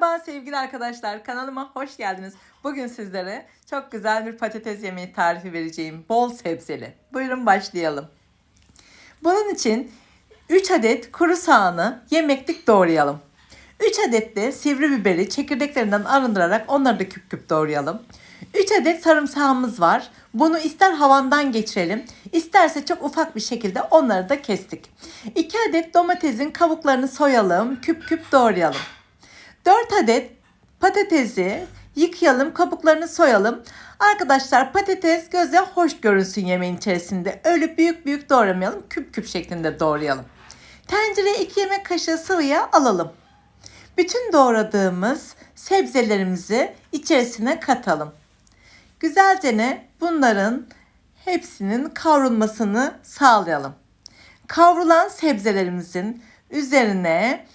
Merhaba sevgili arkadaşlar kanalıma hoş geldiniz. Bugün sizlere çok güzel bir patates yemeği tarifi vereceğim. Bol sebzeli. Buyurun başlayalım. Bunun için 3 adet kuru soğanı yemeklik doğrayalım. 3 adet de sivri biberi çekirdeklerinden arındırarak onları da küp küp doğrayalım. 3 adet sarımsağımız var. Bunu ister havandan geçirelim, isterse çok ufak bir şekilde onları da kestik. 2 adet domatesin kabuklarını soyalım, küp küp doğrayalım. 4 adet patatesi yıkayalım, kabuklarını soyalım. Arkadaşlar patates göze hoş görünsün yemeğin içerisinde. Öyle büyük büyük doğramayalım, küp küp şeklinde doğrayalım. Tencereye 2 yemek kaşığı sıvı yağ alalım. Bütün doğradığımız sebzelerimizi içerisine katalım. Güzelce ne bunların hepsinin kavrulmasını sağlayalım. Kavrulan sebzelerimizin üzerine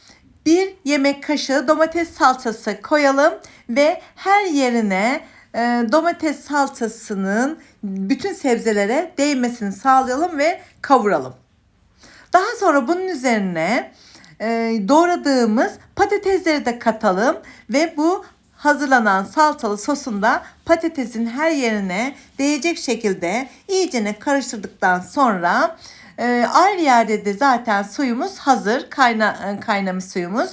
bir yemek kaşığı domates salçası koyalım ve her yerine e, domates salçasının bütün sebzelere değmesini sağlayalım ve kavuralım. Daha sonra bunun üzerine e, doğradığımız patatesleri de katalım ve bu hazırlanan salçalı sosunda patatesin her yerine değecek şekilde iyicene karıştırdıktan sonra e, ayrı yerde de zaten suyumuz hazır kayna, e, kaynamış suyumuz.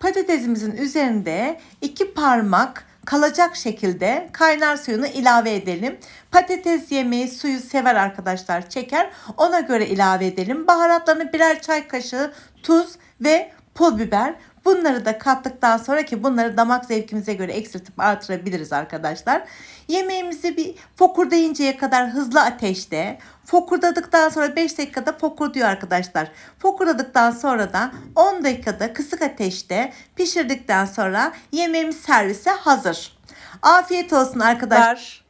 Patatesimizin üzerinde iki parmak kalacak şekilde kaynar suyunu ilave edelim. Patates yemeği suyu sever arkadaşlar çeker. Ona göre ilave edelim. Baharatlarını birer çay kaşığı tuz ve pul biber. Bunları da kattıktan sonra ki bunları damak zevkimize göre eksiltip artırabiliriz arkadaşlar. Yemeğimizi bir fokurdayıncaya kadar hızlı ateşte fokurdadıktan sonra 5 dakikada fokurduyor arkadaşlar. Fokurdadıktan sonra da 10 dakikada kısık ateşte pişirdikten sonra yemeğimiz servise hazır. Afiyet olsun arkadaşlar.